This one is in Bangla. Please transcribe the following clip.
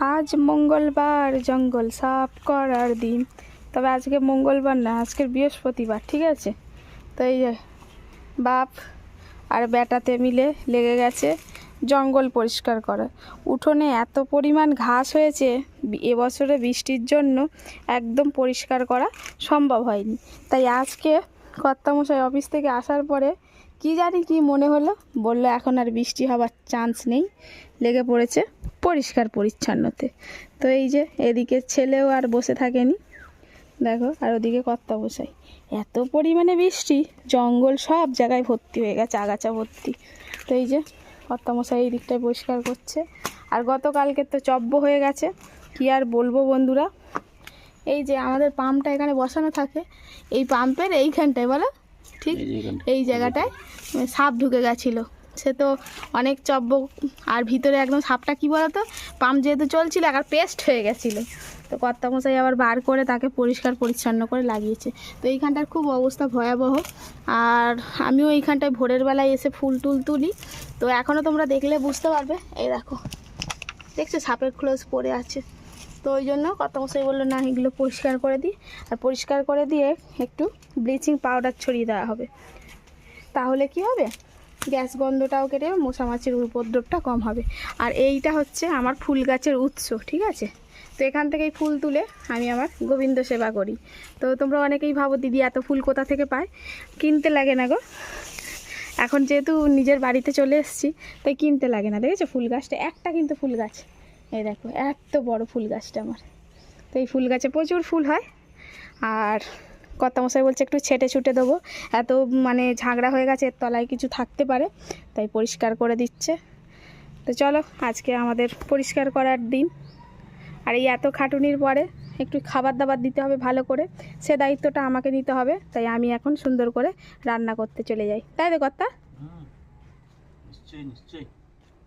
আজ মঙ্গলবার, জঙ্গল সাফ করার দিন। তবে আজকে মঙ্গলবার না, আজকের বৃহস্পতিবার, ঠিক আছে? তো এই যে, বাপ আর বেটাতে মিলে লেগে গেছে জঙ্গল পরিষ্কার করা। উঠোনে এত পরিমাণ ঘাস হয়েছে এবছরে বৃষ্টির জন্য একদম পরিষ্কার করা সম্ভব হয়নি। তাই আজকে কর্তামশাই অফিস থেকে আসার পরে কি জানি কি মনে হলো, বলল এখন আর বৃষ্টি হবার চান্স নেই, লেগে পড়েছে। পরিষ্কার পরিচ্ছন্নতে। তো এই যে এদিকে ছেলেও আর বসে থাকেনি। দেখো আর ওদিকে কর্তা বসাই এত পরিমাণে বৃষ্টি জঙ্গল সব জায়গায় ভর্তি হয়ে গেছে আগাছা ভর্তি। তো এই যে কর্তামশাই এই দিকটায় পরিষ্কার করছে। আর গতকালকে তো চব্য হয়ে গেছে কি আর বলব বন্ধুরা? এই যে আমাদের পাম্পটা এখানে বসানো থাকে এই পাম্পের এইখানটায় বলো ঠিক? এই জায়গাটায় সাপ ঢুকে গেছিল। সে তো অনেক চব্য আর ভিতরে একদম সাপটা কী বলতো? পাম্প যেহেতু চলছিল আর পেস্ট হয়ে গেছিল। তো কর্তামশাই আবার বার করে তাকে পরিষ্কার পরিচ্ছন্ন করে লাগিয়েছে। তো এইখানটার খুব অবস্থা ভয়াবহ। আর আমিও এইখানটায় ভোরের বেলায় এসে ফুল টুল তুলি। তো এখনও তোমরা দেখলে বুঝতে পারবে। এই দেখো। দেখছ সাপের ক্লোজ পড়ে আছে। তো ওই জন্য কর্তামশাই বলল, না, এগুলো পরিষ্কার করে দিই। আর পরিষ্কার করে দিয়ে একটু ব্লিচিং পাউডার ছড়িয়ে দেওয়া হবে। তাহলে কি হবে? গ্যাস গন্ধটাও কেটে মশা মাছির উপদ্রবটা কম হবে। আর এইটা হচ্ছে আমার ফুল গাছের উৎস, ঠিক আছে? তো এখান থেকেই ফুল তুলে আমি আমার গোবিন্দ সেবা করি। তো তোমরা অনেকেই ভাবো, দিদি, এত ফুল কোথা থেকে পায়? কিনতে লাগে না গো। এখন যেহেতু নিজের বাড়িতে চলে এসেছি, তাই কিনতে লাগে না। দেখেছ ফুল গাছটা? একটা কিন্তু ফুল গাছ। এই দেখো, এত বড় ফুল গাছটা আমার। তো এই ফুল গাছে প্রচুর ফুল হয়। আর কর্তামশাই বলছে একটু ছেটে ছুটে দেবো। এত মানে ঝাগড়া হয়ে গেছে, এর তলায় কিছু থাকতে পারে, তাই পরিষ্কার করে দিচ্ছে। তো চলো, আজকে আমাদের পরিষ্কার করার দিন। আর এই এত খাটুনির পরে একটু খাবার দাবার দিতে হবে ভালো করে, সে দায়িত্বটা আমাকে নিতে হবে, তাই আমি এখন সুন্দর করে রান্না করতে চলে যাই। তাই তো কর্তা? নিশ্চয়ই নিশ্চয়ই।